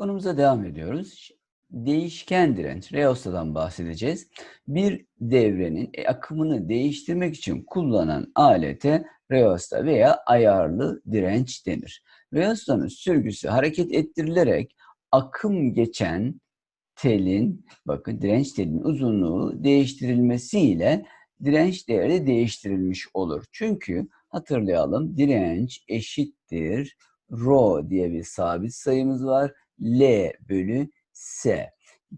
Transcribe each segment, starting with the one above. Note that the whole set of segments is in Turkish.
Sorumuza devam ediyoruz. Değişken direnç, reostadan bahsedeceğiz. Bir devrenin e, akımını değiştirmek için kullanılan alete reosta veya ayarlı direnç denir. Reostanın sürgüsü hareket ettirilerek akım geçen telin, bakın direnç telinin uzunluğu değiştirilmesiyle direnç değeri değiştirilmiş olur. Çünkü hatırlayalım direnç eşittir rho diye bir sabit sayımız var. L bölü S.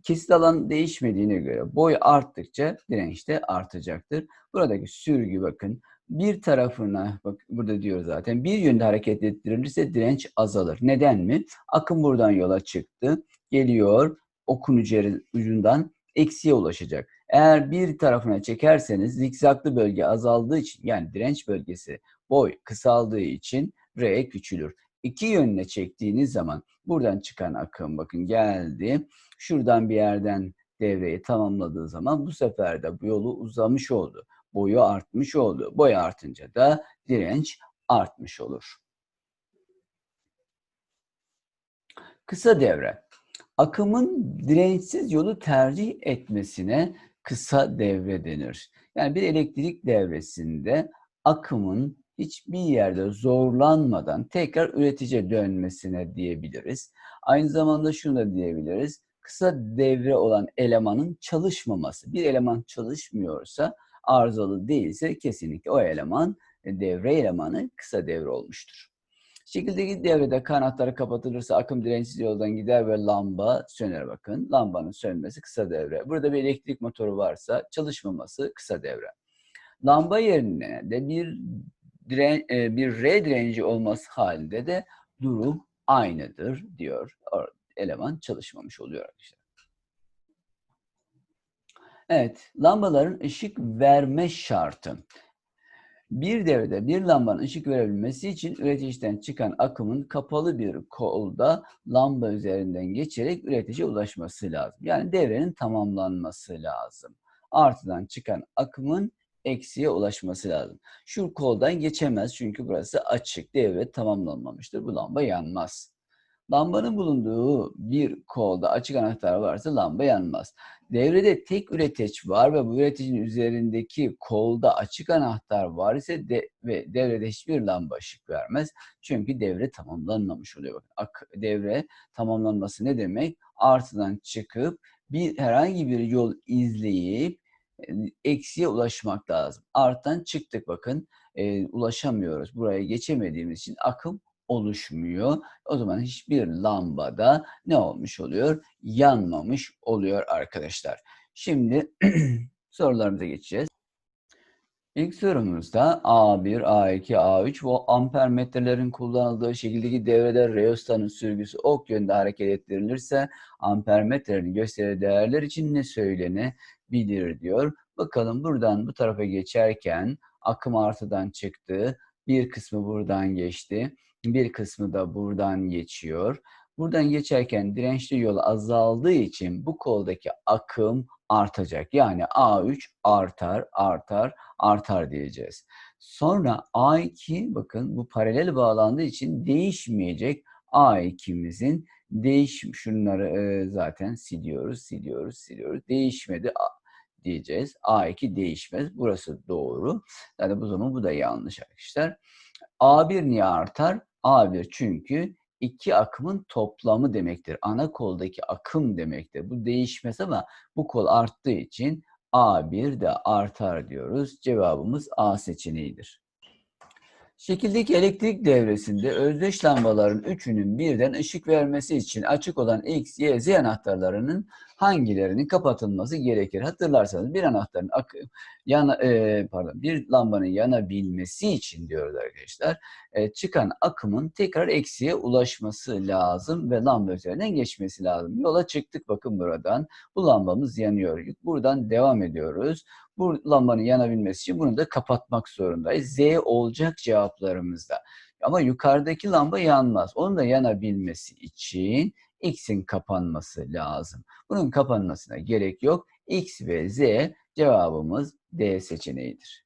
Kesit alan değişmediğine göre boy arttıkça direnç de artacaktır. Buradaki sürgü bakın bir tarafına bak burada diyor zaten bir yönde hareket ettirilirse direnç azalır. Neden mi? Akım buradan yola çıktı. Geliyor okun ucundan eksiye ulaşacak. Eğer bir tarafına çekerseniz zikzaklı bölge azaldığı için yani direnç bölgesi boy kısaldığı için R küçülür. İki yönüne çektiğiniz zaman buradan çıkan akım bakın geldi. Şuradan bir yerden devreyi tamamladığı zaman bu sefer de bu yolu uzamış oldu. Boyu artmış oldu. Boy artınca da direnç artmış olur. Kısa devre. Akımın dirençsiz yolu tercih etmesine kısa devre denir. Yani bir elektrik devresinde akımın hiçbir yerde zorlanmadan tekrar üretice dönmesine diyebiliriz. Aynı zamanda şunu da diyebiliriz. Kısa devre olan elemanın çalışmaması. Bir eleman çalışmıyorsa, arızalı değilse kesinlikle o eleman devre elemanı kısa devre olmuştur. Şekildeki devrede kanatları kapatılırsa akım dirençsiz yoldan gider ve lamba söner bakın. Lambanın sönmesi kısa devre. Burada bir elektrik motoru varsa çalışmaması kısa devre. Lamba yerine de bir diren, e, bir R direnci olması halinde de durum aynıdır diyor. Eleman çalışmamış oluyor arkadaşlar. Evet, lambaların ışık verme şartı. Bir devrede bir lambanın ışık verebilmesi için üreticiden çıkan akımın kapalı bir kolda lamba üzerinden geçerek üreticiye ulaşması lazım. Yani devrenin tamamlanması lazım. Artıdan çıkan akımın eksiye ulaşması lazım. Şu koldan geçemez çünkü burası açık. Devre tamamlanmamıştır. Bu lamba yanmaz. Lambanın bulunduğu bir kolda açık anahtar varsa lamba yanmaz. Devrede tek üreteç var ve bu üreticinin üzerindeki kolda açık anahtar var ise de, ve devrede hiçbir lamba ışık vermez. Çünkü devre tamamlanmamış oluyor. Bakın, devre tamamlanması ne demek? Artıdan çıkıp bir herhangi bir yol izleyip eksiye ulaşmak lazım. Arttan çıktık bakın e, ulaşamıyoruz. Buraya geçemediğimiz için akım oluşmuyor. O zaman hiçbir lambada ne olmuş oluyor? Yanmamış oluyor arkadaşlar. Şimdi sorularımıza geçeceğiz. İlk sorumuzda A1, A2, A3 bu ampermetrelerin kullanıldığı şekildeki devrede reostanın sürgüsü ok yönde hareket ettirilirse ampermetrelerin gösterdiği değerler için ne söylenebilir diyor. Bakalım buradan bu tarafa geçerken akım artıdan çıktı. Bir kısmı buradan geçti. Bir kısmı da buradan geçiyor. Buradan geçerken dirençli yol azaldığı için bu koldaki akım artacak. Yani A3 artar, artar, artar diyeceğiz. Sonra A2 bakın bu paralel bağlandığı için değişmeyecek A2'mizin değiş şunları e, zaten siliyoruz, siliyoruz, siliyoruz. Değişmedi diyeceğiz. A2 değişmez. Burası doğru. Yani bu zaman bu da yanlış arkadaşlar. A1 niye artar? A1 çünkü iki akımın toplamı demektir. Ana koldaki akım demektir. Bu değişmez ama bu kol arttığı için A1 de artar diyoruz. Cevabımız A seçeneğidir. Şekildeki elektrik devresinde özdeş lambaların üçünün birden ışık vermesi için açık olan X, Y, Z anahtarlarının hangilerinin kapatılması gerekir? Hatırlarsanız bir anahtarın akı, yana, e, pardon bir lambanın yanabilmesi için diyoruz arkadaşlar. E, çıkan akımın tekrar eksiye ulaşması lazım ve lamba üzerinden geçmesi lazım. Yola çıktık bakın buradan. Bu lambamız yanıyor. Buradan devam ediyoruz. Bu lambanın yanabilmesi için bunu da kapatmak zorundayız. Z olacak cevaplarımızda. Ama yukarıdaki lamba yanmaz. Onun da yanabilmesi için X'in kapanması lazım. Bunun kapanmasına gerek yok. X ve Z cevabımız D seçeneğidir.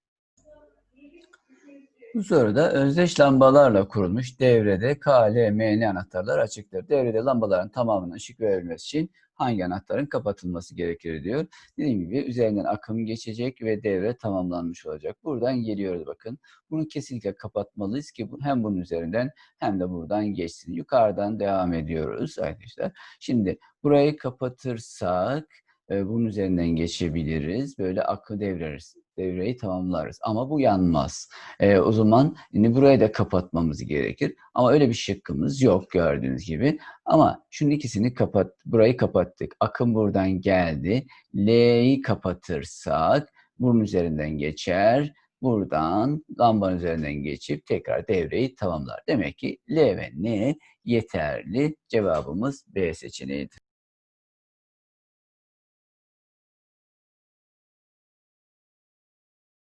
Bu soruda özdeş lambalarla kurulmuş devrede K, L, M, N anahtarlar açıktır. Devrede lambaların tamamına ışık verilmesi için hangi anahtarın kapatılması gerekir diyor. Dediğim gibi üzerinden akım geçecek ve devre tamamlanmış olacak. Buradan geliyoruz bakın. Bunu kesinlikle kapatmalıyız ki hem bunun üzerinden hem de buradan geçsin. Yukarıdan devam ediyoruz arkadaşlar. Şimdi burayı kapatırsak e, bunun üzerinden geçebiliriz. Böyle akı devreriz. Devreyi tamamlarız. Ama bu yanmaz. E, o zaman yine burayı da kapatmamız gerekir. Ama öyle bir şıkkımız yok gördüğünüz gibi. Ama şunun ikisini kapat, burayı kapattık. Akım buradan geldi. L'yi kapatırsak bunun üzerinden geçer. Buradan lambanın üzerinden geçip tekrar devreyi tamamlar. Demek ki L ve N yeterli. Cevabımız B seçeneğidir.